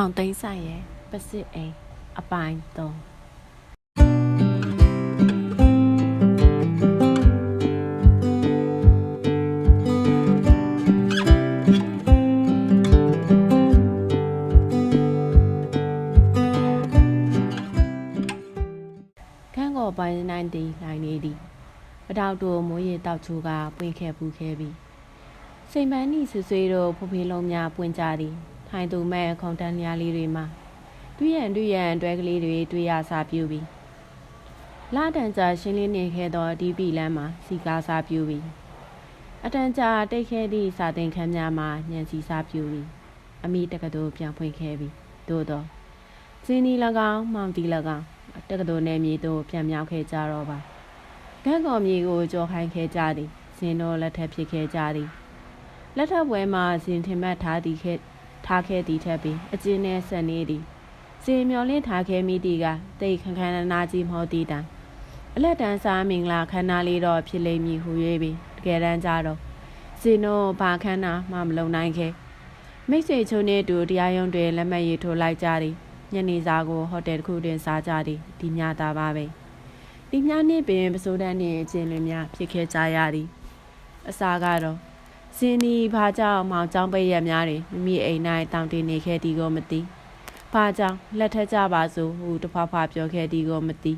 မောင်သိန်းဆိုင်ရဲ့ပစစ်အိမ်အပိုင်း3ခန်းကောပိုင်းနိုင်တီနိုင်နေသည်ပတောက်တို့မိုးရေတောက်ချိုးကပွင့်ခဲ့ပူခဲ့ပြီစိန်ပန်းဤဆွဆွေးတို့ဖူဖေးလုံးများပွင့်ကြသည် ထိုင်သူမဲ့ခုံတန်းလျားလေးတွေမှာတွေ့ရန်တွေ့ရန်တွဲကလေးတွေတွေ့ရစာပြူပြီလာတန်ကြာရှင်းလင်းနေခဲ့သောဒီပီလမ်းမှာစီကားစာပြူပြီအတန်ကြာတိတ်ခဲသည့်စာသင်ခန်းများမှာညံစီစာပြူပြီအမိတက္ကသိုလ်ပြန်ဖွင့်ခဲ့ပြီသို့တော့စင်းဒီ၎င်းမောင်တီ၎င်းတက္ကသိုလ်နယ်မြေသို့ပြန်မြောက်ခဲ့ကြတော့ပါကန်းကော်မြေကိုကြောခိုင်းခဲ့ကြသည်စင်တို့လက်ထက်ဖြစ်ခဲ့ကြသည်လက်ထပ်ပွဲမှာစင်ထင်မှတ်ထားသည်ခဲ့ ထားခဲ့သည်ထက်ပင်အကျဉ်းနဲ့ဆက်နေသည်စင်မျော်လင့်ထားခဲ့မိသည်ကတိတ်ခန်းခန်းနာနာကြီးမဟုတ်သည်တိုင်အလက်တန်းစားမင်္ဂလာခမ်းနားလေးတော့ဖြစ်လိမ့်မည်ဟု၍ပင်တကယ်တမ်းကြတော့စင်တို့ဘာခမ်းနားမှမလုံနိုင်ခဲ့မိတ်ဆွေချုံနဲ့တူတရားရုံးတွင်လက်မှတ်ရေးထိုးလိုက်ကြသည်ညနေစာကိုဟိုတယ်တစ်ခုတွင်စားကြသည်ဒီညတာပါပဲဒီညနေ့ပင်ပစိုးတန်းနှင့်အချင်းလင်းများဖြစ်ခဲ့ကြရသည်အစာကတော့ စင်ဒီဘာကြောင့်မောင်ကျောင်းပိတ်ရက်များတွင်မိမိအိမ်၌တောင်းတင်နေခဲ့သည်ကိုမသိဘာကြောင့်လက်ထက်ကြပါစို့ဟုတဖွားဖွားပြောခဲ့သည်ကိုမသိ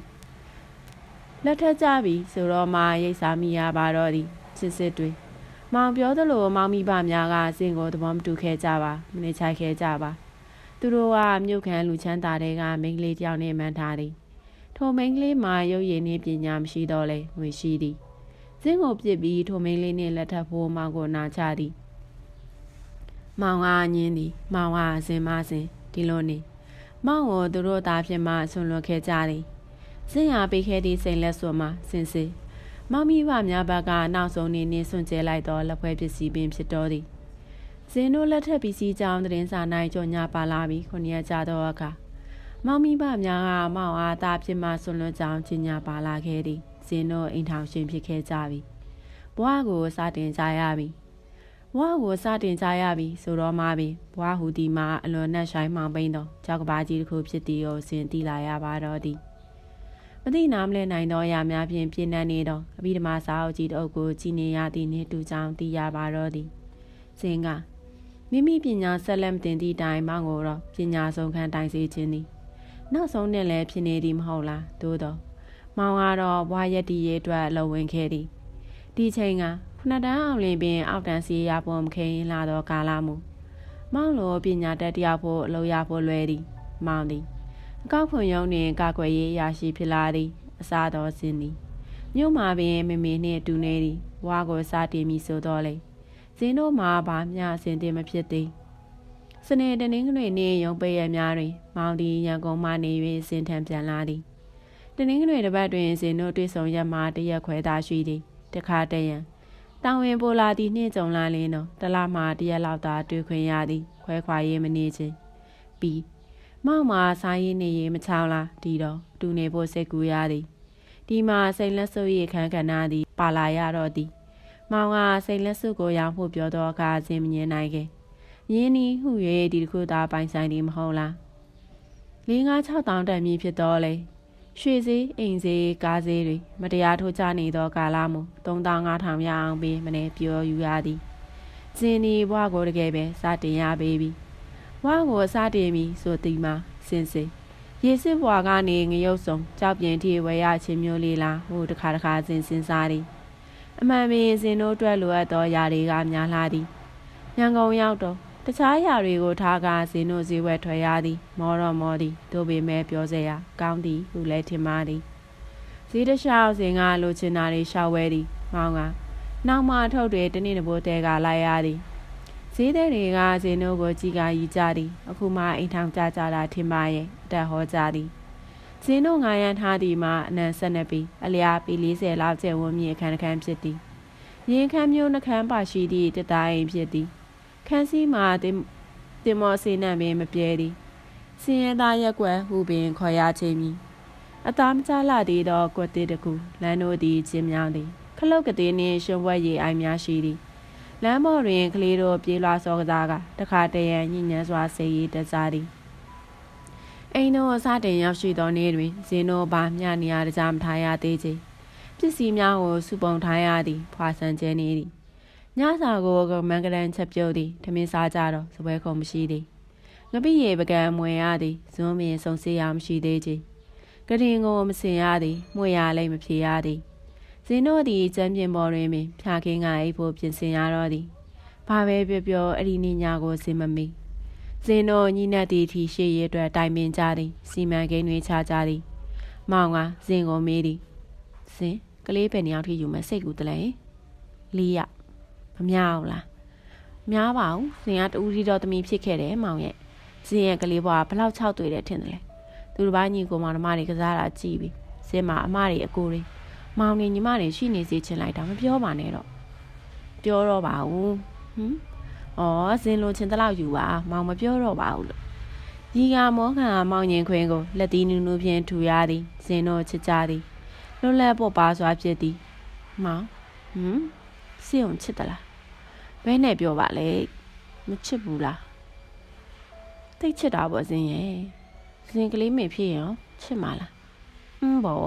လက်ထက်ကြပြီဆိုတော့မှရိတ်စားမိရပါတော့သည်ချစ်စစ်တွေမောင်ပြောသလိုမောင်မိဘများကစင်ကိုသဘောမတူခဲ့ကြပါမနေချိုက်ခဲ့ကြပါသူတို့ကမြို့ခံလူချမ်းသာတွေကမိန်းကလေးတယောက်နဲ့မှန်းထားသည်ထိုမိန်းကလေးမှာရုပ်ရည်နှင့်ပညာမရှိတော့လဲငွေရှိသည် စင်းကိုပြစ်ပြီးထိုမိန်းကလေးနှင့်လက်ထပ်ဖို့မောင်ကိုနာချသည်မောင်ကညင်းသည်မောင်ကစင်မစင်ဒီလိုနေမောင်ကိုသူတို့သားဖြစ်မှဆွန်လွတ်ခဲ့ကြသည်စင်ရပေးခဲ့သည့်စိန်လက်စွပ်မှာစင်စစ်မောင်မိဘများဘက်ကနောက်ဆုံးနေနေဆွန့်ကျဲလိုက်သောလက်ဖွဲပစ္စည်းပင်ဖြစ်တော်သည်ဇင်းတို့လက်ထက်ပစ္စည်းကြောင်းသတင်းစာ၌ကြော်ညာပါလာပြီးခုနှစ်ရက်ကြာသောအခါမောင်မိဘများကမောင်အားသားဖြစ်မှဆွလွတ်ကြောင်းကြီးညာပါလာခဲ့သည် ဇင်းတို့အိမ်ထောင်ရှင်ဖြစ်ခဲ့ကြပြီဘွားကိုစတင်ကြရပြီဘွားကိုစတင်ကြရပြီဆိုတော့မှပင်ဘွားဟူဒီမှာအလွန်နဲ့ဆိုင်မှောင်ပိန်းသောကြောက်ကဘာကြီးတစ်ခုဖြစ်သည်ကိုဇင်းသိလာရပါတော့သည်မသိနာမလဲနိုင်သောအရာများဖြင့်ပြင်းထန်နေသောအဘိဓမ္မာစာအုပ်ကြီးတစ်အုပ်ကိုကြည်နေရသည်နှင့်တူကြောင်းသိရပါတော့သည်ဇင်းကမိမိပညာဆက်လက်မတင်သည့်တိုင်မောင်ကိုတော့ပညာဆုံးခံတိုင်စေခြင်းသည်နောက်ဆုံးနဲ့လည်းဖြစ်နေသည်မဟုတ်လားသို့တော့ မောင်ကတော့ဘွားရက်တီရဲ့အတွက်လုံဝင်ခဲ့သည်ဒီချိန်ကခုနတန်းအောင်လင်ပင်အောက်တန်းစီရပေါ်မခိန်လာတော့ကာလမူမောင်လိုပညာတတ်တယောက်ဖို့အလုပ်ရဖို့လွယ်သည် မောင်သည်အကောက်ဖွံရုံနှင့်ကာကွယ်ရေးရရှိဖြစ်လာသည်အစားတော်စင်းသည်မြို့မှာပင်မမေနှင့်တူနေသည်ဘွားကိုစားတင်မိဆိုတော့လေဇင်းတို့မှာဗာမျှအစင်တင်မဖြစ်သေးစနေတနင်္ဂနွေနေ့ရုံပိတ်ရများတွင် မောင်ဒီရန်ကုန်မှနေ၍စင်ထံပြန်လာသည် တနင်္ဂနွေတစ်ပတ်တွင်ဇင်းတို့တွေ့ဆုံရက်မှာတရက်ခွဲသာရှိသည်တခါတရံတောင်ဝင်ပိုလာသည်နှင့်ကြုံလာလင်းတော့တလားမှတရက်လောက်သာတွေ့ခွင့်ရသည်ခွဲခွာရေးမနေချင်းပြီးမောင်မှာစားရေးနေရေးမချောင်းလားဒီတော့တူနေဖို့စိတ်ကူရသည်ဒီမှာစိတ်လက်ဆုပ်ရခန်းကဏ္ဍသည် ပါလာရတော့သည်မောင်ကစိတ်လက်စွပ်ကိုရောင်ဖို့ပြောတော့အခါစင်မငင်းနိုင်ခဲ့။ရင်းနီးဟု၍ဒီတစ်ခုသာပိုင်ဆိုင်သည်မဟုတ်လား။၄၅6တောင်းတန်မြည်ဖြစ်တော့လေ။ ရွှေစည်းအိမ်စည်းကားစည်းတွေမတရားထိုးချနေသောကာလမူ3500ရအောင်ပြီးမနေပြောယူရသည်။စင်နီဘွားကိုတကယ်ပဲစတင်ရပေပြီ။ဘွားကိုစတင်ပြီဆိုသည်မှာစင်စိရေစစ်ဘွားကနေငရုတ်စုံကြောက်ပြင်းထိဝဲရချင်းမျိုးလေးလားဟိုတခါတခါစင်စင်စားသည်။အမှန်ပင်စင်တို့အတွက်လိုအပ်သောຢာတွေကများလာသည်။ညံကုန်ရောက်တော့ တခြားရာတွေကိုထားကာဇင်းတို့ဈေးဝယ်ထွက်ရသည် မောတော့မောသည်တို့ပေမဲ့ပြောစရာကောင်းသည်ဟုလည်းထင်ပါသည်ဈေးတခြားဇင်းကလိုချင်တာတွေရှောက်ဝဲသည် မောင်ကနောက်မှထုတ်တွေတနေ့တပိုးတဲကလိုက်ရသည်ဈေးတဲ့တွေကဈေးတို့ကိုကြည်ကာယူကြသည် အခုမှအိမ်ထောင်ကြကြတာထင်ပါရဲ့အတက်ဟောကြသည်ဈေးတို့ငာရန်ထားသည်မှာအနံဆက်နေပြီးအလျားပီ40လောက်ကျဲဝန်းမြေအခန်းတစ်ခန်းဖြစ်သည်ရင်ခမ်းမျိုးနှခမ်းပါရှိသည့်တသားအိမ်ဖြစ်သည် ခန်းစည်းမှာတင်တင်မောစေနံပင်မပြဲသည်စင်ရသားရက်ွက်ဟူပင်ခေါ်ရခြင်းမည်အသားမကြလာသေးသောကွက်သေးတစ်ခုလမ်းတို့သည်ကျင်းမြောင်းသည်ခလုတ်ကသေးနှင့်ရွှံဝက်ရည်အိုင်များရှိသည်လမ်းပေါ်တွင်ကလေးတို့ပြေးလွှားစောကစားကတခါတရံညဉ့်ညမ်းစွာဆေးရည်တက်ကြသည်အိမ်တော်အစတင်ရောက်ရှိသောနေ့တွင်ဇင်းတို့ဘာမျှနေရတကြမထားရသေးချေပစ္စည်းများကိုစုပုံထားရသည်ဖွာဆန်ကျဲနေသည် ညစာကိုကမန်ကရန်ချက်ပြုတ်သည်ထမင်းစားကြတော့စပွဲခုံမရှိသည်ငပိရေပကံမွေရသည်ဇွန်းမင်းစုံစေးရမရှိသေးချေကရင်ကိုမစင်ရသည်မှွေရလည်းမဖြေရသည်ဇင်းတို့သည်ကျမ်းပြင်ပေါ်တွင်ပင်ဖြာခင်းကအိပ်ဖို့ပြင်ဆင်ရတော့သည်ဘာပဲပြောပြောအဲ့ဒီနေ့ညကိုစင်မမီဇင်းတို့ညီနက်သည့်အထိရှေ့ရအတွက်တိုင်ပင်ကြသည်စီမံကိန်းတွေချကြသည်မောင်ကဇင်းကိုမေးသည်ဇင်းကလေးပဲနှစ်ယောက်ထိယူမယ်စိတ်ကူတလဲလေးရ မများဘူးလားများပါဘူးဇင်းကတူရီတော်သမီးဖြစ်ခဲ့တယ်မောင်ရဲ့ဇင်းရဲ့ကလေးဘွားဘလောက်ချောက်တွေ့တယ်ထင်တယ်လေသူတစ်ပိုင်းညီကိုမောင်နှမတွေကစားတာကြည့်ပြီးဇင်းမအမတွေအကိုတွေမောင်နေညီမတွေရှိနေစေချင်လိုက်တာမပြောပါနဲ့တော့ပြောတော့ပါဘူးဟမ်ဩဇင်းလိုချင်တလောက်ယူပါမောင်မပြောတော့ပါဘူးလို့ရီကမောခံမောင်ရင်ခွင်းကိုလက်သီးနူးနူးဖြင့်ထူရသည်ဇင်းတို့ချစ်ကြသည်လွတ်လပ်ပေါ်ပါစွာဖြစ်သည်မောင်ဟမ်စေုံချစ်တလား ဘဲနဲ့ပြောပါလေမချစ်ဘူးလားသိတ်ချစ်တာပေါ့ဇင်းရဲ့ဇင်းကလေးမေဖြစ်ရင်ရောချစ်မှာလားအင်းပေါ့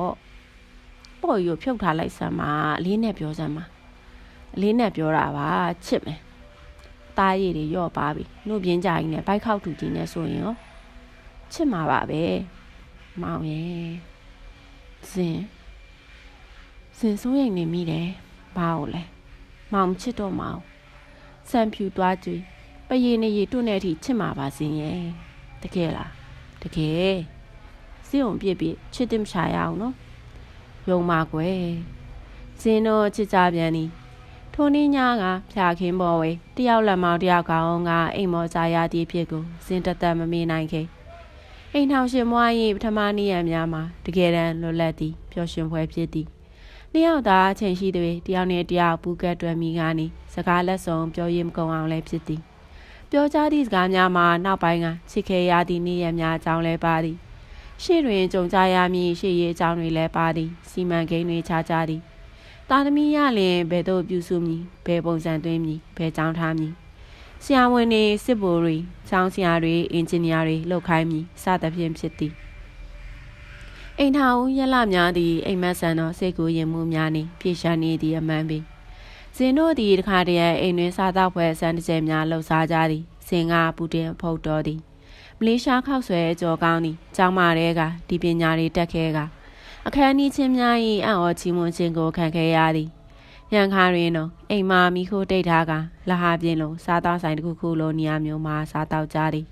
ပေါ့ရဖြုတ်ထားလိုက်စမ်းပါအလေးနဲ့ပြောစမ်းပါအလေးနဲ့ပြောတာပါချစ်မယ်တားရည်တွေရော့ပါပြီနှုတ်ပြင်းကြရင်လည်းဘိုက်ခောက်ထူကြီးနဲ့ဆိုရင်ရောချစ်မှာပါပဲမောင်ရဲ့ဇင်းဇင်းစိုးရိမ်နေမိတယ်ဘာလို့လဲမောင်ချစ်တော့မောင် စံဖြူသွားကြွေပယေနေရီတွန့်တဲ့အထိချစ်မှာပါဇင်းရဲ့တကယ်လားတကယ်စိတ်ုံပြစ်ပြစ်ချစ်တင်ရှာရအောင်နော်ယုံပါကွယ်ဇင်းတို့ချစ်ကြပြန်သည်ထိုနေ့ညကဖြာခင်းပေါ်ဝေတယောက်လက်မောင်တယောက်ကောင်ကအိမ်မောစားရသည့်ဖြစ်ကိုဇင်းတသက်မမေ့နိုင်ခဲ့အိမ်ထောင်ရှင်မွား၏ပထမနေ့ရက်များမှာတကယ်တမ်းလွတ်လပ်သည်ပျော်ရွှင်ဖွယ်ဖြစ်သည် နှစ်ယောက်သာအချိန်ရှိသည်တယောက်နဲ့တယောက်ပူကတ်တွယ်မိကနေစကားလက်ဆောင်ပြောရင်းမကုန်အောင်လည်းဖြစ်သည်ပြောကြသည့်စကားများမှာနောက်ပိုင်းကချစ်ခဲ့ရသည့်နေ့ရက်များအကြောင်းလည်းပါသည်ရှေ့တွင်ကြုံကြရမည်ရှေ့ရေးအကြောင်းတွေလည်းပါသည်စီမံကိန်းတွေခြားကြသည်တာသမီရလင်ဘယ်သို့ပြုစုမည်ဘယ်ပုံစံသွင်းမည်ဘယ်ကြောင်းထားမည်ဆရာဝန်တွေစစ်ဗိုလ်တွေကျောင်းဆရာတွေအင်ဂျင်နီယာတွေလုပ်ခိုင်းမည်စသဖြင့်ဖြစ်သည် အိမ်ထောင်ရက်လများသည်အိမ်မက်ဆန်သောစိတ်ကူးရင်မှုများနှင့်ပြေရှားနေသည့်အမှန်ပင်ဇင်တို့သည်တခါတည်းအိမ်တွင်စားသောက်ပွဲဆန်းတစ်ကျဲများလှုပ်ရှားကြသည်စင်ကပူတင်ဖုတ်တော်သည်မလေးရှားခောက်ဆွဲကြော်ကောင်းသည်ကျောင်းမတဲကဒီပညာတွေတက်ခဲကအခန်းကြီးချင်းများ၏အံ့ဩချီးမွမ်းခြင်းကိုခံခဲ့ရသည်ရန်ခါတွင်တော့အိမ်မာမိခိုးတိတ်ထားကလဟာပြင်းလုံးစားသောက်ဆိုင်တစ်ခုခုလိုနေရာမျိုးမှာစားတောက်ကြသည်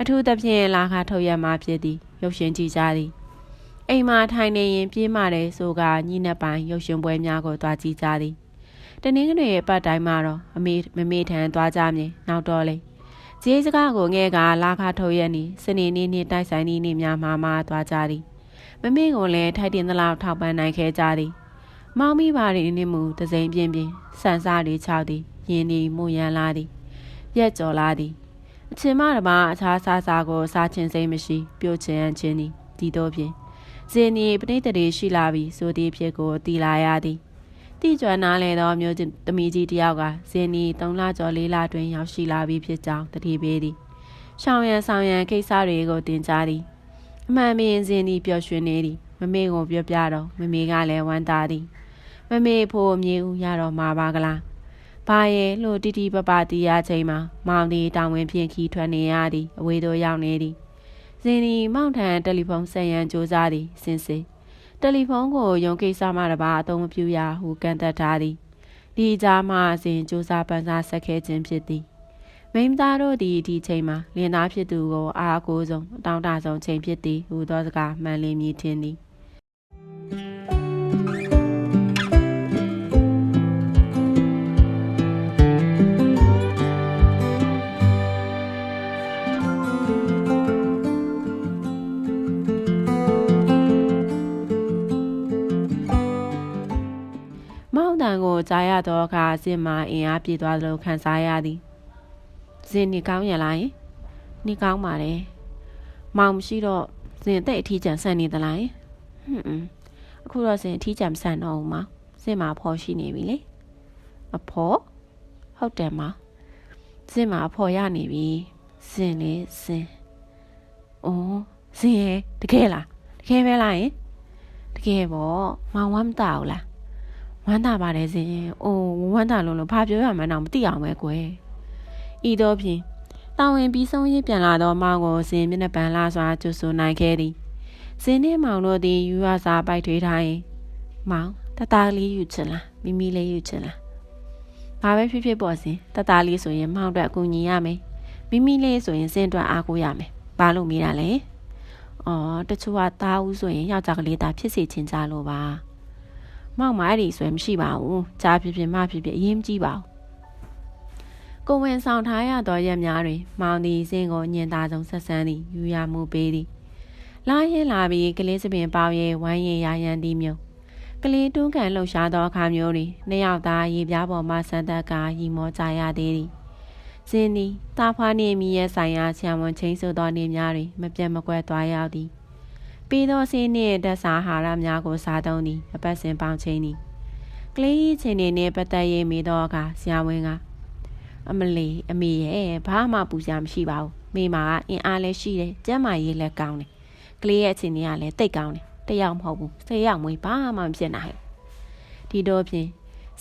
အထူးသဖြင့်လာခါထုတ်ရမှဖြစ်သည်ရုပ်ရှင်ကြည့်ကြသည် အိမ်မာထိုင်နေရင်ပြေးမှတယ်ဆိုကညနေပိုင်းရုပ်ရှင်ပွဲများကိုတွားကြည့်ကြသည်တနင်္ဂနွေအပတ်တိုင်းမှာတော့အမေမမေထံသွားကြမြင်နောက်တော့လေဂျေးစကားကိုငဲကလာခါထုတ်ရနေစနေနေ့နေ့တိုက်ဆိုင်နေ့နေ့များမှာမှသွားကြသည်မမေကိုလည်းထိုက်တင်သလောက်ထောက်ပံ့နိုင်ခဲ့ကြသည်မောင်မိပါရီနှင့်မူတစိမ့်ပြင်းပြင်းဆန်စားတွေခြောက်သည်ယင်းဒီမူရန်လာသည်ရက်ကြော်လာသည်အချင်းမတပါအခြားစားစားကိုစားချင်းစိမ့်မရှိ ပြုတ်ချင်ချင်းသည်ဒီတော့ဖြင့် ဇင်းဒီပဋိသန္ဓေရှိလာပြီဆိုသည့်ဖြစ်ကိုတီလာရသည်တိကျွမ်းနားလေသောမျိုးသမီးကြီးတယောက်ကဇင်းဒီ၃လကျော်၄လတွင်ရောက်ရှိလာပြီဖြစ်ကြောင်းတတိပေးသည်ရှောင်းရန်ဆောင်ရန်ကိစ္စတွေကိုတင်ကြားသည်အမှန်ပင်ဇင်းဒီပျော်ရွှင်နေသည်မမေကိုပြောပြတော့မမေကလည်းဝမ်းသာသည်မမေဖို့မြေဦးရတော့မှာပါကလားဘာရဲ့လို့တီတီပပတီးရချိန်မှာမောင်ဒီတောင်ဝင်ဖြင့်ခီးထွက်နေရသည်အဝေးသို့ရောက်နေသည် ဇင်းဒီမောင်ထံတယ်လီဖုန်းဆက်ရန်ကြိုးစားသည်စင်စစ်တယ်လီဖုန်းကိုရုံကိစ္စမှတပါအသုံးမပြုရဟုကန့်သက်ထားသည်ဒီကြားမှအစဉ်ကြိုးစားပန်းစားဆက်ခဲခြင်းဖြစ်သည်မိမသားတို့သည်ဒီချိန်မှာလင်သားဖြစ်သူကိုအားကိုးဆုံးအတောင်းတဆုံးချိန်ဖြစ်သည်ဟူသောစကားမှန်လင်းမြည်ထင်သည် ကိုကြားရသောအခါအစ်မအင်အားပြေသွားသလိုခံစားရသည်ဇင်းနေကောင်းရလားယင်နေကောင်းပါတယ်မောင်မရှိတော့ဇင်းတဲ့အထီးကျန်ဆန်နေသလားယင်ဟွန်းအခုတော့ဇင်းအထီးကျန်မဆန်တော့ဘူးမောင်ဇင်းမှာအဖေါ်ရှိနေပြီလေအဖေါ်ဟုတ်တယ်မောင်ဇင်းမှာအဖေါ်ရနေပြီဇင်းလေဇင်းအိုးဇင်ရဲ့တကယ်လားတကယ်ပဲလားယင်တကယ်ပေါ့မောင်ဝမ်းမတာဘူးလား ဝမ်းတာပါတယ်ဇင်အိုးဝမ်းတာလို့လို့ဘာပြောရမှန်းတော့မသိအောင်ပဲကွယ်ဤတော့ဖြင့်တာဝန်ပြီးဆုံးရေးပြန်လာတော့မောင်ကိုဇင်မျက်နှာပန်လာစွာကျွဆူနိုင်ခဲ့သည်ဇင်းနဲ့မောင်တို့သည်ယူရစာပိုက်ထွေးထားရင်မောင်တသားလေးယူချင်လားမိမိလေးယူချင်လားဘာပဲဖြစ်ဖြစ်ပေါ့စင်တသားလေးဆိုရင်မောင်အတွက်အကူညီရမယ်မိမိလေးဆိုရင်စင်အတွက်အားကိုးရမယ်ဘာလို့မေးတာလဲအော်တချို့ကသားဦးဆိုရင်ယောက်ျားကလေးသားဖြစ်စေချင်ကြလို့ပါ မောင်မအဲ့ဒီဆိုရင်မရှိပါဘူးကြားဖြစ်ဖြစ်မဖြစ်ဖြစ်အရင်မကြည့်ပါဘူးကိုဝင်ဆောင်ထားရသောရက်များတွင်မောင်သည်စင်ကိုညင်သားဆုံးဆက်ဆန်းသည်ယူရမှုပေးသည်လာရင်လာပြီးကလေးစပင်ပေါရဲဝိုင်းရင်ရရန်သည်မျိုးကလေးတွန်းကန်လှုပ်ရှားသောအခါမျိုးတွင်နှစ်ယောက်သားရေပြားပေါ်မှဆန်းသက်ကရီမောကြရသေးသည်စင်းသည်တာဖွားနှင့်မိရဲ့ဆိုင်ရာဆံဝန်ချင်းဆိုသောနေများတွင်မပြတ်မကွက်သွားရောက်သည် ပြီးသောစင်းနှင့်တက်စာဟာရများကိုစားသုံးသည်အပတ်စဉ်ပေါင်းချင်းသည်ကလေး၏ချင်းနေနှင့်ပတ်သက်ရေးမိသောအခါဆရာဝန်ကအမလီအမေရဲ့ဘာမှပူစရာမရှိပါဘူးမိမကအင်အားလည်းရှိတယ်ကျန်းမာရေးလည်းကောင်းတယ်ကလေးရဲ့အခြေအနေကလည်းတိတ်ကောင်းတယ်တယောက်မဟုတ်ဘူးဆယ်ယောက်မွေးဘာမှမဖြစ်နိုင်ဒီတော့ဖြင့်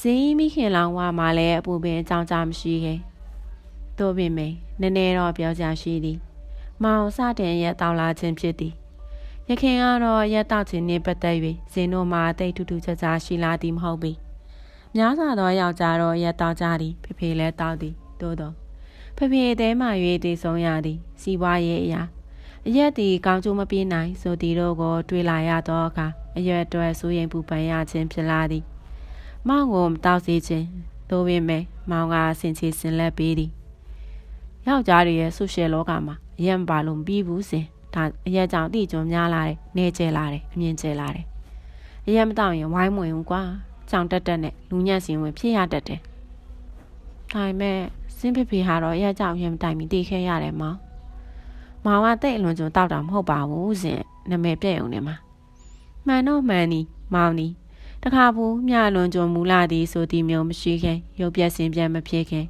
ဇင်းမိခင်လောင်ဝါမှာလည်းအပူပင်အကြောင်းကြားမရှိခဲ့တို့ပင်မေနည်းနည်းတော့ပြောကြရှိသည်မောင်စတင်ရဲ့တောင်းလာခြင်းဖြစ်သည် ရခင်ကတော့ရက်တောက်ခြင်းနှင့်ပတ်သက်၍ဇင်းတို့မှာတိတ်ထူးထူးခြားခြားရှိလာသည်မဟုတ်ပေများစွာသောယောက်ျားတော့ရက်တောက်ကြသည်ဖေဖေလည်းတောက်သည်သို့တော့ဖေဖေတဲမှ၍တည်ဆုံးရသည်စီးပွားရေးအရာအရက်ဒီကောင်းကျိုးမပြေးနိုင်ဆိုသည်တို့ကိုတွေးလာရသောအခါအရက်အတွက်စိုးရိမ်ပူပန်ရခြင်းဖြစ်လာသည်မောင်ကိုမတောက်စေခြင်းသို့ပေမဲ့မောင်ကဆင်ချေဆင်လက်ပေးသည်ယောက်ျားတွေရဲ့ဆိုရှယ်လောကမှာအရက်မပါလို့မပြီးဘူးစင် ဒါအရက်ကြောင့်တိကျွန်းများလာတယ်နေကျဲလာတယ်အမြင်ကျဲလာတယ်အရက်မတောက်ရင်ဝိုင်းမဝင်ဘူးကွာကြောင်တက်တက်နဲ့လူညံ့စင်ဝင်ဖြစ်ရတတ်တယ်ဒါပေမဲ့စင်းဖေဖေဟာတော့အရက်ကြောင့်ရင်မတိုင်မီတည်ခဲ့ရတယ်မောင်မောင်ကတိတ်အလွန်ကျွန်းတောက်တာမဟုတ်ပါဘူးစင်နမဲပြည့်ုံနေမှာမှန်တော့မှန်နီမောင်နီတခါဘူးမြလွန်ကျွန်းမူလာသည်ဆိုသည်မျိုးမရှိခင်ရုပ်ပြက်စင်ပြက်မဖြစ်ခင်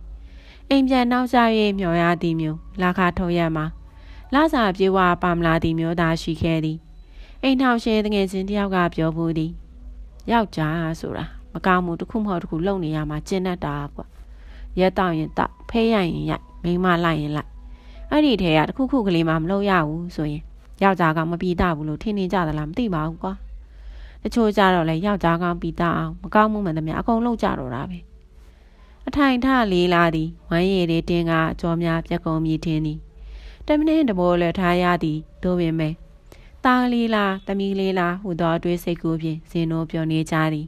အိမ်ပြန်နောက်ကျ၍မျောရသည်မျိုးလာခထုတ်ရမှာ လာစာပြေဝပါမလာသည်မျိုးသာရှိခဲ့သည်အိမ်ထောင်ရှင်တငယ်ချင်းတယောက်ကပြောဘူးသည်ယောက်ျားဆိုတာမကောင်းမှုတစ်ခုမဟုတ်တစ်ခုလုပ်နေရမှာကျင့်တတ်တာကွရက်တောက်ရင်တောက်ဖေးရရင်ရိုက်မိမလိုက်ရင်လိုက်အဲ့ဒီထဲကတစ်ခုခုကလေးမှမလုပ်ရဘူးဆိုရင်ယောက်ျားကမပြီးတာဘူးလို့ထင်နေကြသလားမသိပါဘူးကွာတချို့ကြတော့လေယောက်ျားကောင်းပြီးတာအောင်မကောင်းမှုမှန်သမျှအကုန်လုပ်ကြတော့တာပဲအထိုင်ထလေးလာသည်ဝမ်းရည်တွေတင်းကကြောများပြက်ကုန်မြည်ထင်းသည် တမင်းတဘောလည်းထားရသည်တို့ပင်မဲ့ตาလေးလားတမီလေးလားဟူသောအတွေးစိတ်ကူးဖြင့်ဇင်းတို့ပြောနေကြသည်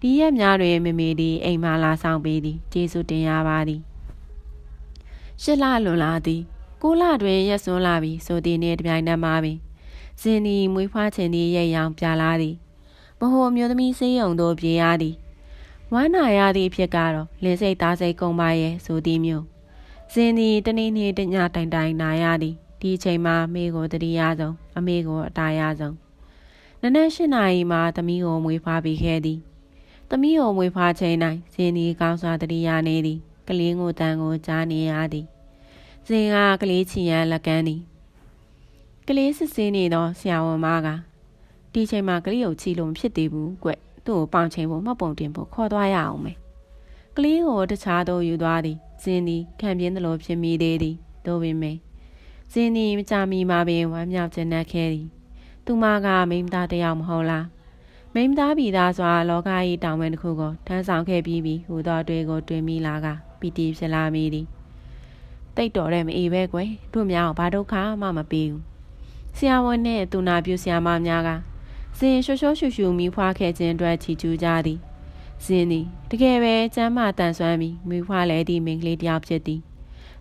ဒီရက်များတွင်မမေသည်အိမ်မှလာဆောင်ပေးသည်ကျေးဇူးတင်ရပါသည်ရှစ်လလွန်လာသည်ကိုလတွင်ရက်စွန်းလာပြီဆိုသည်နှင့်တပြိုင်နက်မှာပင်ဇင်းသည်မွေးဖွားခြင်းသည်ရိတ်ရောင်ပြလာသည်ဘဟိုမျိုးသမီးစေးရုံတို့ပြေးရသည်ဝမ်းနာရသည့်ဖြစ်ကတော့လင်းစိတ်သားစိတ်ကုန်ပါရဲ့ဆိုသည်မျိုး ဇင်းသည်တနေ့နေ့တညတိုင်တိုင်နာရသည်ဒီအချိန်မှာမိကိုတတိယဆုံးအမေကိုအတားရဆုံးနနက်၈နာရီမှာသမီးကိုမွေးဖွားပြီးခဲ့သည်သမီးကိုမွေးဖွားချိန်တိုင်းဇင်းသည်ကောင်းစွာတတိယနေသည်ကလေးကိုတန်ကိုကြားနေရသည်ဇင်ကကလေးချီရန်လက်ကမ်းသည်ကလေးစစ်ဆေးနေသောဆရာဝန်မကဒီချိန်မှာကလေးကိုချီလို့မဖြစ်သေးဘူးကွသူ့ကိုပေါင်ချိန်ဖို့မှတ်ပုံတင်ဖို့ခေါ်သွားရအောင်မယ်ကလေးကိုတခြားသို့ယူသွားသည် ဇင်းသည်ခံပြင်းသလိုဖြစ်မိသေးသည်တို့ပင်မေဇင်းသည်မကြမီမှာပင်ဝမ်းမြောက်ခြင်းနဲ့ခဲသည်သူမကမိမသားတယောက်မဟုတ်လားမိမသားပြည်သားစွာလောက၏တောင်ပန်တစ်ခုကိုထမ်းဆောင်ခဲ့ပြီးပြီဟူသောအတွေ့ကိုတွေ့မိလာကပီတိဖြစ်လာမိသည်တိတ်တော်တဲ့မအေးပဲကွယ်တို့များဘာဒုက္ခမှမပေးဘူးဆရာဝန်နဲ့သူနာပြုဆရာမများကဇင်ရှောရှောရှူရှူမိဖွားခဲ့ခြင်းအတွက်ချီကျူးကြသည် ဇင်းသည်တကယ်ပဲကျမ်းမာတန်ဆွမ်းပြီးမိဖွားလဲသည့်မိန်းကလေးတစ်ယောက်ဖြစ်သည်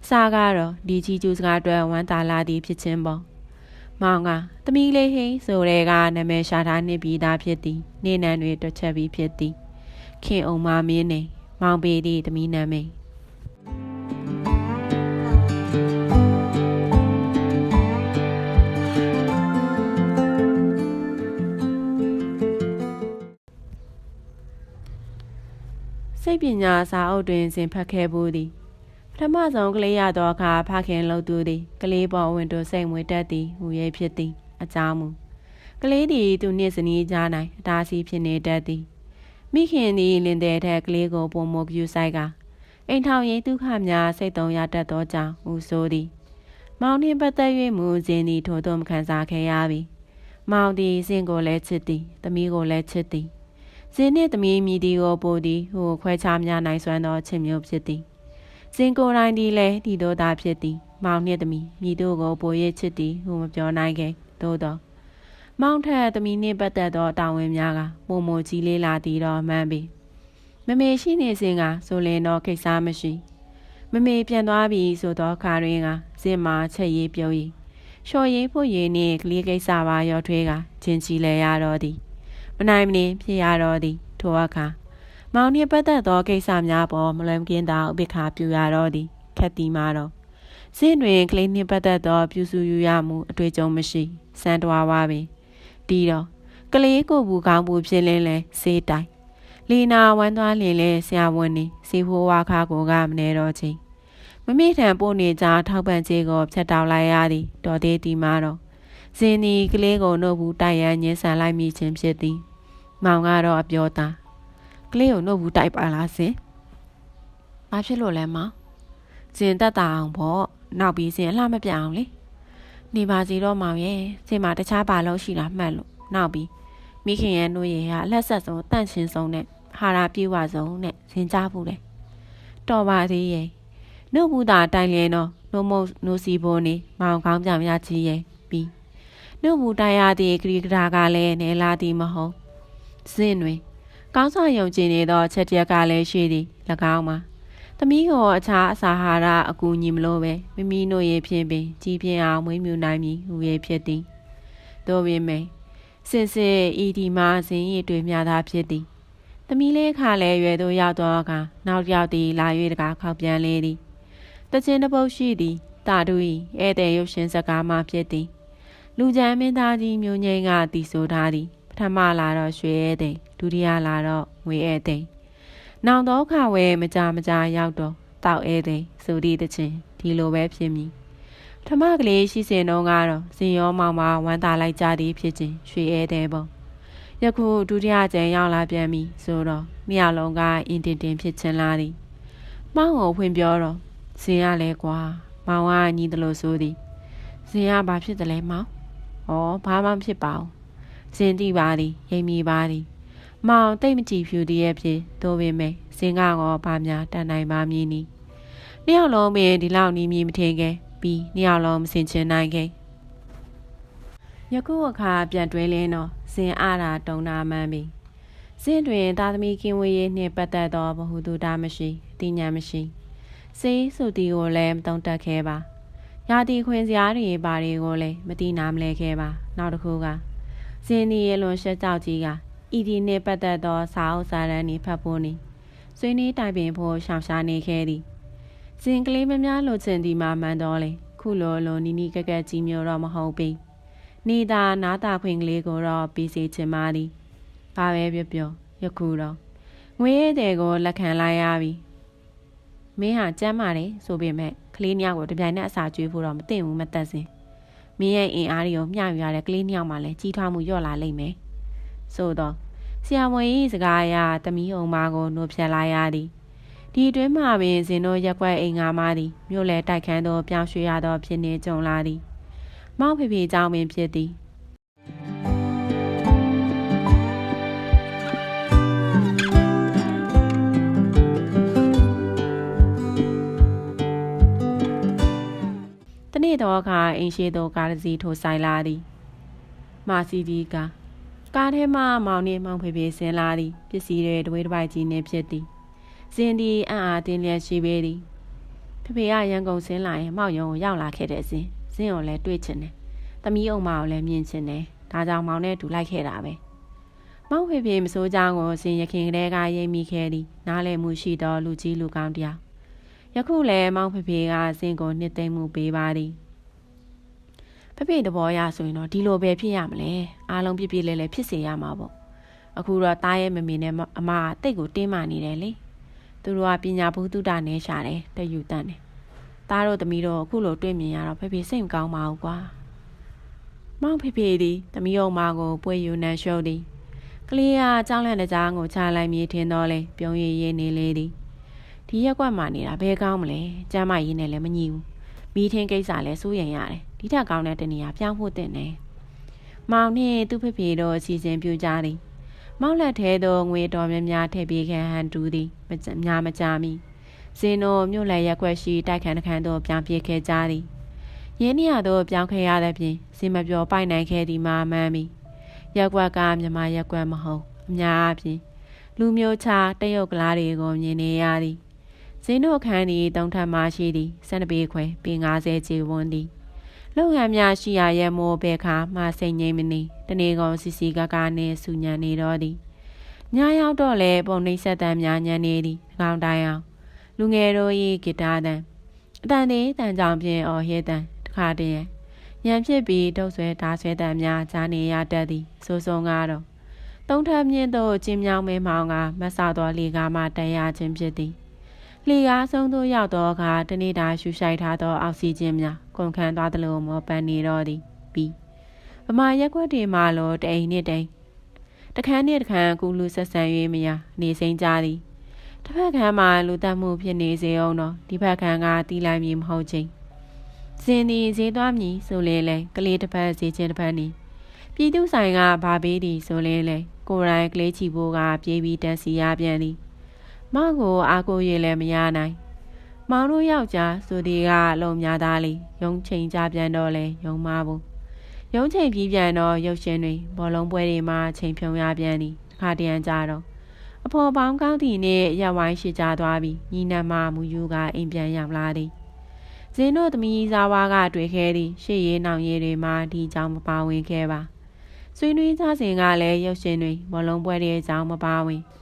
စာကတော့ဒီချီကျူးစကားအတွက်ဝမ်းသာလာသည်ဖြစ်ခြင်းပေါ့မောင်ကသမီးလေးဟိဆိုတဲ့ကနာမည်ရှာထားနေပြီးသားဖြစ်သည်နေနံတွေတွက်ချက်ပြီးဖြစ်သည်ခင်အောင်မမင်းနေမောင်ပေသည့်သမီးနာမည် စိတ်ပညာစာအုပ်တွင်စဉ်ဖတ်ခဲ့ဘူးသည်ပထထမဆုံးကလေးရသောအခါဖခင်လှုပ်သူသည်ကလေးပေါ်ဝင်တို့စိတ်မွေတတ်သည်ဟူ၍ဖြစ်သည်အကြောင်းမူကလေးသည်သူနှင့်ဇနီးကြား၌အတားစီဖြစ်နေတတ်သည်မိခင်သည်လင်တဲ့ထက်ကလေးကိုပုံမကျူဆိုင်ကအိမ်ထောင်ရင်ဒုက္ခများစိတ်တုံရတတ်သောကြောင့်ဟူဆိုသည် မောင်နှင့်ပတ်သက်၍မူစဉ်သည်ထိုသို့မခံစားခဲ့ရပြီမောင်သည်စင်ကိုလည်းချစ်သည်သမီးကိုလည်းချစ်သည် စင်နှင့်သမီးမိသည်ကိုပိုသည်ဟိုခွဲခြားများနိုင်စွမ်းသောချစ်မျိုးဖြစ်သည်စင်ကိုယ်တိုင်သည်လည်းဒီတို့သာဖြစ်သည်မောင်နှင့်သမီးမိတို့ကိုပို၍ချစ်သည်ဟူမပြောနိုင်ခဲ့သို့သောမောင်ထက်သမီးနှင့်ပတ်သက်သောတာဝန်များကပုံမကြီးလေးလာသည်တော့မှန်ပြီမမေရှိနေစဉ်ကဆိုလင်တော့ကိစ္စမရှိမမေပြန်သွားပြီဆိုတော့ခါရင်းကစင်မာချက်ရေးပြုံးရီလျှော်ရေးဖို့ရေးနှင့်ကလေးကိစ္စပါရောထွေးကချင်းချီလဲရတော့သည်မ နိုင်မနေဖြစ်ရတော့သည်ထိုအခါမောင်နှင့်ပတ်သက်သောကိစ္စများပေါ်မလွန်မကင်းသာဥပိ္ပခာပြူရတော့သည်ခက်တီမာတော့စင်တွင်ကလေးနှင့်ပတ်သက်သောပြုစုယူရမှုအတွေ့အကြုံမရှိစံတွားပါပင်တီးတော့ကလေးကိုဘူးကောင်းဘူးဖြစ်လင်းလဲစေးတိုင်လီနာဝမ်းသွားလင်လဲဆရာဝန်နေစီဖိုးဝါခါကိုကမနေတော့ချင်းမမေ့ထံပို့နေကြထောက်ပံ့ခြင်းကိုဖြတ်တောက်လိုက်ရသည်တော်သေးတီမာတော့ဇင်းဒီကလေးကိုနှုတ်ဘူးတိုက်ရန်ညှင်းဆန်လိုက်မိခြင်းဖြစ်သည် မောင်ကတော့အပြောသားကလေးကိုနှုတ်ဘူးတိုက်ပါလားစင်ဘာဖြစ်လို့လဲမောင်ဇင်တက်တာအောင်ပေါ့နောက်ပြီးဇင်အလှမပြအောင်လေနေပါစီတော့မောင်ရဲ့ဇင်မှာတခြားဘာလို့ရှိတာမှတ်လို့နောက်ပြီးမိခင်ရဲ့နှွေရကအလက်ဆက်ဆုံးတန့်ရှင်းဆုံးနဲ့ဟာရာပြေဝဆုံးနဲ့ဇင်ကြဘူးလေတော်ပါသေးရဲ့နှုတ်ဘူးတာတိုင်လျင်တော့နှုတ်မုတ်နှုတ်စီဘိုးနေမောင်ကောင်းပြောင်ရကြီးရဲ့ပြီးနှုတ်ဘူးတိုင်ရသည့်ဂရီကရာကလည်းနဲလာသည်မဟုတ် ဇင်တွင်ကောင်းစွာယုံကြည်နေသောချက်တရက်ကလည်းရှိသည်၎င်းမှာသမီးကိုအခြားအစာဟာရအကူညီမလို့ပဲမိမိတို့ရဲ့ဖြင့်ပင်ကြီးပြင်းအောင်မွေးမြူနိုင်မည်ဟူ၍ဖြစ်သည်တို့ပေမဲ့စင်စစ်ဤဒီမှာဇင်းရည်တွေများသာဖြစ်သည်သမီးလေးခါလဲရွယ်သို့ရောက်တော့ကနောက်တစ်ယောက်သည်လာ၍တကားခောက်ပြန်လေသည်တချင်းတစ်ပုတ်ရှိသည်တာတူ၏ဧည့်သည်ရုပ်ရှင်စကားမှဖြစ်သည်လူချမ်းမင်းသားကြီးမျိုးငိမ့်ကတီဆိုထားသည် ပထမလာတော့ရွှေဧည့်သည်ဒုတိယလာတော့ငွေဧည့်သည်နောင်တော့ခဝဲမကြမကြရောက်တော့တောက်ဧည့်သည်ဆိုသည့်တချင်းဒီလိုပဲဖြစ်မည်ထမကလေးရှိစင်တော့ကတော့စင်ရောမောင်မဝမ်းသာလိုက်ကြသည်ဖြစ်ခြင်းရွှေဧည့်သည်ပေါ့ယခုဒုတိယကြိမ်ရောက်လာပြန်ပြီဆိုတော့နှစ်ယောက်လုံးကအင်တင်တင်ဖြစ်ချင်လာသည်မောင်ကိုဖွင့်ပြောတော့ဇင်ရလဲကွာမောင်ကညီတယ်လို့ဆိုသည်ဇင်ရဘာဖြစ်တယ်လဲမောင်ဩဘာမှမဖြစ်ပါဘူး ဇင်တိပါသည်ရိမ်မီပါသည်မောင်တိတ်မကြည့်ဖြူတည်းရဲ့ဖြစ်သို့ပေမဲ့ဇင်ကတော့ဘာများတန်နိုင်ပါမည်နီနှစ်ယောက်လုံးပင်ဒီလောက်နီးမြည်မထင်ခဲ့ပြီးနှစ်ယောက်လုံးမစင်ချင်နိုင်ခဲ့ယခုအခါပြန်တွဲလင်းတော့ဇင်အားတာတုံနာမှန်းပြီဇင်တွင်သားသမီးကင်းဝေးရေးနှင့်ပတ်သက်သောဗဟုသုတမရှိအသိဉာဏ်မရှိစေးဆိုတီကိုလည်းမတုံတက်ခဲ့ပါရာတီခွင်စရာတွေဘာတွေကိုလည်းမတိနာမလဲခဲ့ပါ နောက်တစ်ခုက ဇင်းဒီရဲ့လွန်ရှက်ကြောက်ကြီးကဤဒီနှင့်ပတ်သက်သောစာအုပ်စာတမ်းတွေဖတ်ဖို့နေဆွေးနွေးတိုင်ပင်ဖို့ရှောင်ရှားနေခဲ့သည်ဇင်ကလေးမများလိုချင်ဒီမှာမှန်တော့လေခုလိုလိုနီနီကက်ကက်ကြီးမျိုးတော့မဟုတ်ပေနေသာနာတာခွင်ကလေးကိုတော့ပြီးစီချင်ပါသည်ဘာပဲပြောပြောယခုတော့ငွေရဲ့တဲ့ကိုလက်ခံလိုက်ရပြီမင်းဟာကြမ်းမာတယ်ဆိုပေမဲ့ကလေးနှစ်ယောက်ကိုတပြိုင်နက်အစာကျွေးဖို့တော့မသင့်ဘူးမသက်စင် မင်းရဲ့အင်အားတွေကိုမျှယူရတဲ့ကလေးနှစ်ယောက်မှလည်းကြီးထွားမှုလျော့လာလိမ့်မယ်။ဆိုတော့ဆရာဝန်ကြီးစကားအရတမီးအုံမကိုနှုတ်ဖြတ်လိုက်ရသည်။ဒီတွင်မှပင်ဇင်တို့ရက်ွက်အိမ်ငါမသည်မြို့လယ်တိုက်ခန်းသို့ပြောင်းရွှေ့ရသောဖြစ်နေကြုံလာသည်။မောင်ဖေဖေကြောင့်ပင်ဖြစ်သည် တနေ့တော့အခါအိမ်ရှိသို့ကားတစ်စီးထိုးဆိုင်လာသည်မာစီဒီကကားထဲမှမောင်နှင့်မောင်ဖေဖေဆင်းလာသည်ပစ္စည်းတွေတဝေးတစ်ပိုက်ကြီးနှင့်ဖြစ်သည်ဇင်းဒီအံ့အားတင်းလျက်ရှိပေသည်ဖေဖေကရန်ကုန်ဆင်းလာရင်မောက်ရုံကိုရောက်လာခဲ့တဲ့ဇင်းဇင်းကိုလည်းတွေ့ချင်တယ်သမီးအောင်မကိုလည်းမြင်ချင်တယ်ဒါကြောင့်မောင်နဲ့တူလိုက်ခဲ့တာပဲမောင်ဖေဖေမစိုးကြောင်းကိုဇင်းရခင်ကလေးကရိပ်မိခဲ့သည်နားလည်မှုရှိသောလူကြီးလူကောင်းတယောက်ယခုလည်းမောင်ဖေဖေကဇင်းကိုနှစ်သိမ့်မှုပေးပါသည် ဖေဖေတဘောရဆိုရင်တော့ဒီလိုပဲဖြစ်ရမလဲအားလုံးပြပြလဲလဲဖြစ်စေရမှာပေါ့အခုတော့တားရဲ့မမေနဲ့အမတိတ်ကိုတင်းမာနေတယ်လေသူတို့ကပညာဘုသူတနဲ့ရှာတယ်တယူတန်တယ်သားတို့သမီးတို့အခုလိုတွေ့မြင်ရတော့ဖေဖေစိတ်မကောင်းပါဘူးကွာမောင်ဖေဖေသည်သမီးအောင်မကိုပွေယူနှံရှုပ်သည်ကလေးကကြောင်းလန့်တဲ့ကြားကိုချလိုက်မြေထင်တော့လေပြုံးရည်ရည်နေလေသည်ဒီရက်ကွက်မှာနေတာဘယ်ကောင်းမလဲကျမ်းမရင်းနဲ့လည်းမညီဘူးမီးထင်းကိစ္စလည်းစိုးရင်ရတယ် ဒီထက်ကောင်းတဲ့တနေရာပြောင်းဖို့တင်တယ်မောင်နှင့်သူ့ဖေဖေတို့အစီအစဉ်ပြုကြသည်မောက်လက်ထဲသို့ငွေတော်များများထည့်ပေးခံဟန်တူသည်မများမကြမီဇင်းတို့မြို့လယ်ရက်ွက်ရှိတိုက်ခန်းတစ်ခန်းသို့ပြောင်းပြေးခဲ့ကြသည်ရင်းနေရသို့ပြောင်းခဲ့ရသဖြင့်စင်မပြောပိုက်နိုင်ခဲ့သည်မှာမှန်ပြီရက်ွက်ကမြမရက်ွက်မဟုတ်အများအပြားလူမျိုးခြားတရုတ်ကလားတွေကိုမြင်နေရသည်ဇင်းတို့ခန်းသည်တုံထပ်မှရှိသည်စံတပေခွဲပေ90ခြေဝန်းသည် လုပ်ငန်းများရှိရရဲ့မိုးဘဲခါမှစိတ်ငြိမ်မနေတနေကုန်စီစီကားကားနဲ့ဆူညံနေတော့သည်ညရောက်တော့လဲပုံနှိမ့်ဆက်တမ်းများညံနေသည်အကောင်တိုင်းအောင်လူငယ်တို့၏ဂီတာတန်အတန်သေးတန်ကြောင်ဖြင့်အော်ဟဲတန်တခါတည်းရန်ဖြစ်ပြီးတုတ်ဆွဲဓာဆွဲတန်များကြားနေရတတ်သည်စိုးစုံကားတော့သုံးထပ်မြင့်သို့ကျင်းမြောင်းမဲမောင်ကမဆတော်လေကားမှတန်ရခြင်းဖြစ်သည် လှီကားဆုံးသို့ရောက်သောအခါတနေ့တာရှူရှိုက်ထားသောအောက်ဆီဂျင်များကုန်ခန်းသွားသလိုမောပန်းနေတော့သည်ပြီးဗမာရက်ွက်တွေမှလောတိန်နှင့်တိန်တခန်းနှင့်တခန်းကူလူဆက်ဆံ၍မရနေစိမ့်ကြသည်တစ်ဖက်ကမ်းမှာလူတက်မှုဖြစ်နေစေအောင်တော့ဒီဘက်ကမ်းကတီးလိုက်မည်မဟုတ်ချင်းစင်ဒီဈေးသွားမည်ဆိုလေလေကလေးတစ်ဖက်ဈေးချင်းတစ်ဖက်နီပြည်သူဆိုင်ကဘာပေးသည်ဆိုလေလေကိုယ်တိုင်ကလေးချီဖို့ကပြေးပြီးတန်စီရပြန်သည် မောင်ကိုအားကိုရလည်းမရနိုင်မောင်တို့ယောက်ျားဆိုဒီကလုံများသားလေးရုံချိန်ကြပြန်တော့လေရုံမဘူးရုံချိန်ပြီးပြန်တော့ရုပ်ရှင်တွေဘောလုံးပွဲတွေမှာချိန်ဖြုံရပြန်သည်တစ်ခါတရံကြတော့အဖော်ပေါင်းကောင်းတီနဲ့ရက်ဝိုင်းရှိကြသွားပြီးညီနမမူယူကအိမ်ပြန်ရောက်လာသည်ဇင်းတို့သမီးစားဝါကတွေ့ခဲသည်ရှေ့ရေးနောင်ရေးတွေမှာဒီကြောင်မပါဝင်ခဲ့ပါဆွေးနွေးကြစဉ်ကလည်းရုပ်ရှင်တွေဘောလုံးပွဲတွေအကြောင်းမပါဝင်တ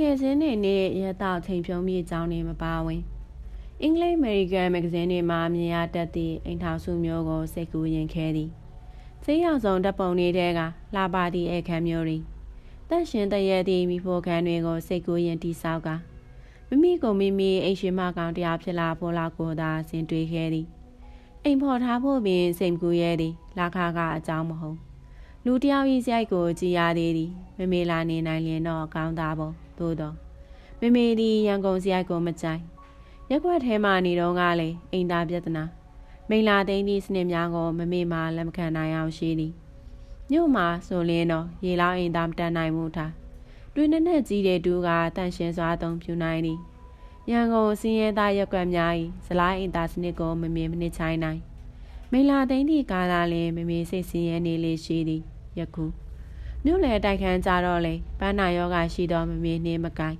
ငယ်ချင်းတွေနဲ့ရတော့ချိန်ဖြုံးမြေအကြောင်းတွေမပါဝင်အင်္ဂလိပ်အမေရိကန်မဂ္ဂဇင်းတွေမှာမြင်ရတတ်သည့်အိမ်ထောင်စုမျိုးကိုစိတ်ကူးရင်ခဲသည်ဈေးရောက်ဆုံးဓာတ်ပုံတွေကလာပါသည့်အခန်းမျိုးတွေတန့်ရှင်တရသည့်မိဖို့ခံတွေကိုစိတ်ကူးရင်တိဆောက်ကမိမိကိုမိမိအိမ်ရှိမကောင်တရားဖြစ်လာဖို့လောက်ကိုသာဆင်တွေးခဲ့သည်အိမ်ဖော်ထားဖို့ပင်စိတ်ကူးရဲသည်လာခါကအကြောင်းမဟုတ်လူတယောက်ဤစရိုက်ကိုကြည်ရသေးသည်မမေလာနေနိုင်လျင်တော့ကောင်းသားပေါ့ သို့တော့မမေသည်ရန်ကုန်စရိုက်ကိုမကြိုက်ရက်ွက်ထဲမှနေတော့ကလည်းအိမ်သားပြဿနာမိန်လာသိန်းသည့်စနစ်များကိုမမေမှလက်မခံနိုင်အောင်ရှိသည်မြို့မှာဆိုလင်းတော့ရေလောင်းအိမ်သားမတန်နိုင်မှုထားတွင်နဲ့နဲ့ကြီးတဲ့တူကတန့်ရှင်းစွာသုံးပြနိုင်သည်ရန်ကုန်စင်းရဲသားရက်ွက်များ၏ဇလိုင်းအိမ်သားစနစ်ကိုမမြင်မနစ်ချိုင်းနိုင်မိန်လာသိန်းသည့်ကားလာလင်မမေစိတ်စင်းရဲနေလေရှိသည်ယခု မြို့လေတိုက်ခန်းကြတော့လေပန်းနာယောဂရှိသောမမေနှင်းမကိုင်း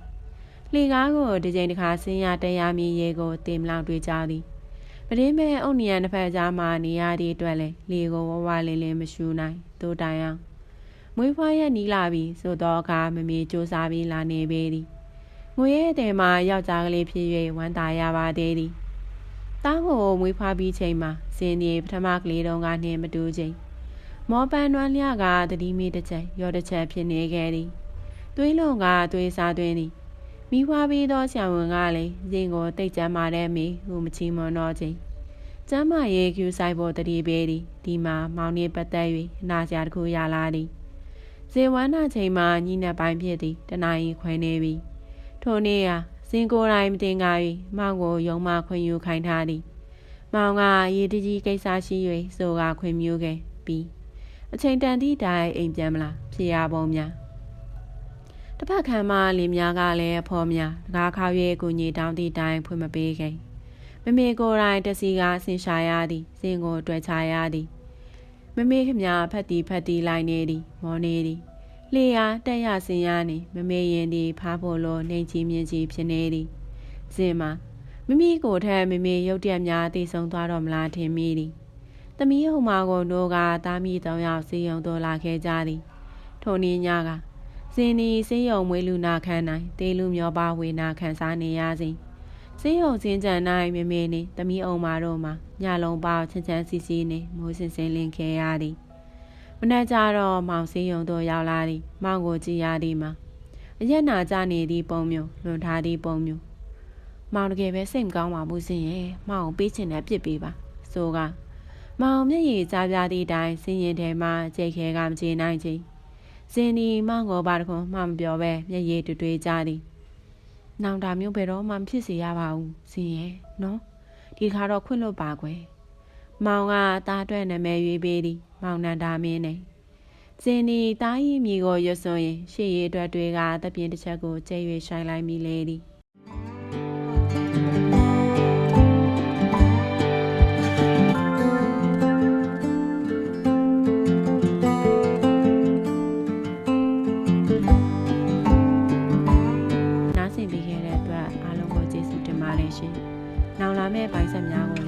လှေကားကိုဒီချိန်တစ်ခါဆင်းရတရားမီရေကိုတင်မလောက်တွေ့ကြသည်ပရင်းမဲ့အုတ်နီယံတစ်ဖက်ကြားမှာနေရသည့်အတွက်လေလေကိုဝဝလင်းလင်းမရှူနိုင်သို့တိုင်အောင်မွေးဖွားရက်နီးလာပြီဆိုတော့အခါမမေစူးစားပြီးလာနေပေသည်ငွေရဲ့တဲ့မှာယောက်ျားကလေးဖြစ်၍ဝမ်းသာရပါသေးသည်တားကိုမွေးဖွားပြီးချိန်မှာစင်ဒီပထမကလေးတုန်းကနှင်းမတူချိန် မောပန်းနွမ်းလျကတတိမိတစ်ချက်ရောတစ်ချက်ဖြစ်နေခဲ့သည်သွေးလုံးကသွေးစားသွင်းသည်မိဖွားပြီးသောဆရာဝန်ကလည်းရင်ကိုတိတ်ကြမ်းမာတဲ့မိဟုမချီမွန်တော့ချင်းကျမ်းမာရေးကျူဆိုင်ဖို့တတိပေးသည်ဒီမှာမောင်နေပတ်သက်၍နာစရာတစ်ခုရလာသည်ဇေဝန္နာချိန်မှာညီနက်ပိုင်းဖြစ်သည်တနာရီခွဲနေပြီထိုနေ့ဟာစင်ကိုယ်တိုင်မတင်ကာ၍မောင်ကိုယုံမှခွင့်ယူခိုင်းထားသည်မောင်ကရေတကြီးကိစ္စရှိ၍ဆိုကခွင့်မျိုးခဲ့ပြီး အချိန်တန်သည့်တိုင်အိမ်ပြန်မလားဖြစ်ရပုံများတစ်ဖက်ခံမှလင်းများကလည်းအဖော်များတကားခါ၍ကိုညီတောင်းသည့်တိုင်ဖွင့်မပေးခင်မမေကိုယ်တိုင်တစီကဆင်ရှာရသည်စင်ကိုတွေ့ချရသည်မမေခမဖက်တီဖက်တီလိုက်နေသည်မောနေသည်လေယာတက်ရစင်ရနေမမေရင်သည်ဖားဖို့လိုနှိမ်ချီမြင့်ချီဖြစ်နေသည်စင်မှာမမီကိုထက်မမေရုတ်တရက်များတည်ဆုံသွားတော့မလားထင်မိသည်။ သမီးဟိုမာကိုတို့ကသားမီသုံးယောက်စီယုံတော်လာခဲ့ကြသည်။ထိုနည်းညကစင်ဒီစေးရုံမွေးလူနာခန်း၌တေးလူမျောပါဝေနာခန်းစားနေရစဉ်စေးရုံချင်းကြံ၌မမေနှင့်သမီးအောင်မာတို့မှာညလုံးပေါချမ်းချမ်းစီစီနှင့်မိုးစင်စင်လင်းခဲရသည်။မနှက်ကြတော့မောင်စေးရုံတို့ရောက်လာသည်။မောင်ကိုကြည်ရသည်မှာအရက်နာကြနေသည့်ပုံမျိုးလွန်ထားသည့်ပုံမျိုးမောင်တကယ်ပဲစိတ်မကောင်းပါဘူးစင်ရဲ့မောင်ကိုပေးချင်တဲ့ပြစ်ပေးပါဆိုက မောင်မျက်ရည်ကြားပြသည့်အတိုင်းစင်ရင်ထဲမှာကြိတ်ခဲကမချေနိုင်ချင်စင်ဒီမောင်ကိုပါတခွန်မှမပြောပဲမျက်ရည်တွေ့တွေ့ကြသည်နောင်တာမျိုးဘယ်တော့မှမဖြစ်စေရပါဘူးစင်ရဲ့နော်ဒီခါတော့ခွင့်လွတ်ပါကွယ်မောင်ကတားအတွက်နာမည်ရွေးပေးသည်မောင်နန္ဒာမင်းနဲ့စင်ဒီတားရီမြေကိုရွတ်စွန်ရင်ရှေ့ရည်အတွက်တွေကတပြင်းတစ်ချက်ကိုကျဲရွေဆိုင်လိုက်မိလေသည် မဲ့ဗိုင်းဆက်များကို